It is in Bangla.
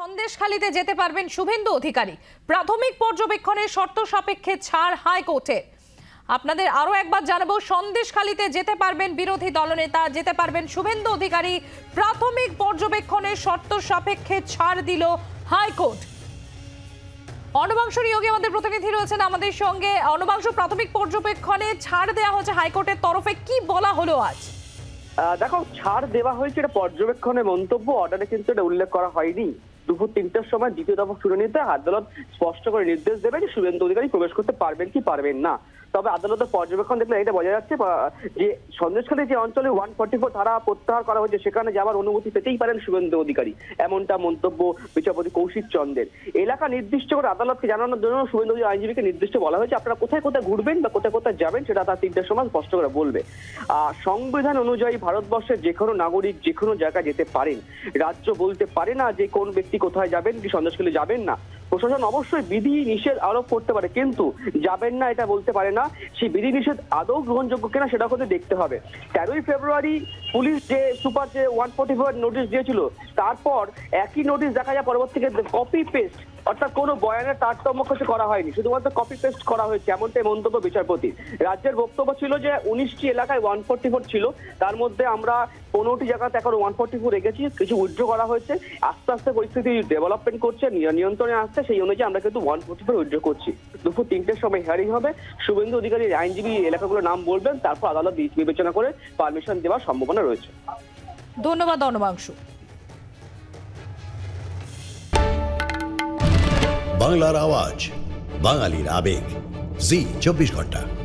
সন্দেশখালিতে যেতে পারবেন শুভেন্দু অধিকারী। প্রাথমিক পর্যবেক্ষণে শর্ত সাপেক্ষে ছাড় হাইকোর্টে। আপনাদের আরও একবার জানাব, সন্দেশখালিতে যেতে পারবেন বিরোধী দলনেতা, যেতে পারবেন শুভেন্দু অধিকারী। প্রাথমিক পর্যবেক্ষণে শর্ত সাপেক্ষে ছাড় দিল হাইকোর্ট। অনবাংশ নিয়োগে আমাদের প্রতিনিধি রয়েছেন আমাদের সঙ্গে। অনবাংশ, প্রাথমিক পর্যবেক্ষণে ছাড় দেওয়া হচ্ছে হাইকোর্টের তরফে, কি বলা হলো আজ? দেখো, ছাড় দেওয়া হয়েছে, এটা পর্যবেক্ষণে মন্তব্য অর্ডারে কিন্তু এটা উল্লেখ করা হয়নি। দুপুর তিনটার সময় দ্বিতীয় দফা শুনানিতে আদালত স্পষ্ট করে নির্দেশ দেবে যে শুভেন্দু অধিকারী প্রবেশ করতে পারবেন কি পারবেন না। তবে আদালতের পর্যবেক্ষণ দেখলে এটা বোঝা যাচ্ছে যে সন্দেশখালী যে অঞ্চলে ওয়ান ফর্টি ফোর ধারা প্রত্যাহার করা হয়েছে, সেখানে যাওয়ার অনুমতি পেতেই পারেন শুভেন্দু অধিকারী। এমনটা মন্তব্য বিচারপতি কৌশিক চন্দ্রের এলাকা নির্দিষ্ট করে আদালতকে জানানোর জন্য শুভেন্দু আইনজীবীকে নির্দিষ্ট বলা হয়েছে, আপনারা কোথায় কোথায় ঘুরবেন বা কোথায় কোথায় যাবেন, সেটা তার তিনটার সময় স্পষ্ট করে বলবে। সংবিধান অনুযায়ী ভারতবর্ষের যে কোনো নাগরিক যে কোনো জায়গায় যেতে পারেন। রাজ্য বলতে পারে না যে কোন ব্যক্তি কোথায় যাবেন, কি সন্দেশখালী যাবেন না। প্রশাসন অবশ্যই বিধি নিষেধ আরোপ করতে পারে, কিন্তু যাবেন না এটা বলতে পারে না। সেই বিধি নিষেধ আদৌ গ্রহণযোগ্য কিনা সেটা কিন্তু দেখতে হবে। তেরোই ফেব্রুয়ারি পুলিশ যে সুপার যে ওয়ান ফোর্টি ফোর নোটিশ দিয়েছিল, তারপর একই নোটিশ দেখা যায় পরবর্তীতে কপি পেস্ট অর্থাৎ কোনো বয়ানের তারতম্য কিছু করা হয়নি। শুধুমাত্র কপি পেস্ট করা হয়েছে, এমনটাই মন্তব্য বিচারপতি। রাজ্যের বক্তব্য ছিল যে, উনিশটি এলাকায় ওয়ান ফোর্টি ফোর ছিল। তার মধ্যে আমরা পনেরোটি জায়গাতে এখন ওয়ান ফোর্টি ফোর রেখেছি কিছু উইথড্র করা হয়েছে। আস্তে আস্তে পরিস্থিতি ডেভেলপমেন্ট করছে নিয়- নিয়ন্ত্রণে আসছে সেই অনুযায়ী আমরা কিন্তু ওয়ান ফোর্টি ফোর উইথড্র করছি। দুপুর তিনটের সময় হিয়ারিং হবে। শুভেন্দু অধিকারীর আইনজীবী এলাকাগুলোর নাম বলবেন তারপর আদালত বিবেচনা করে পারমিশন দেওয়ার সম্ভাবনা রয়েছে। ধন্যবাদ অনবাংশু বাংলার আওয়াজ বাঙালির আবেগ। জি চব্বিশ ঘণ্টা।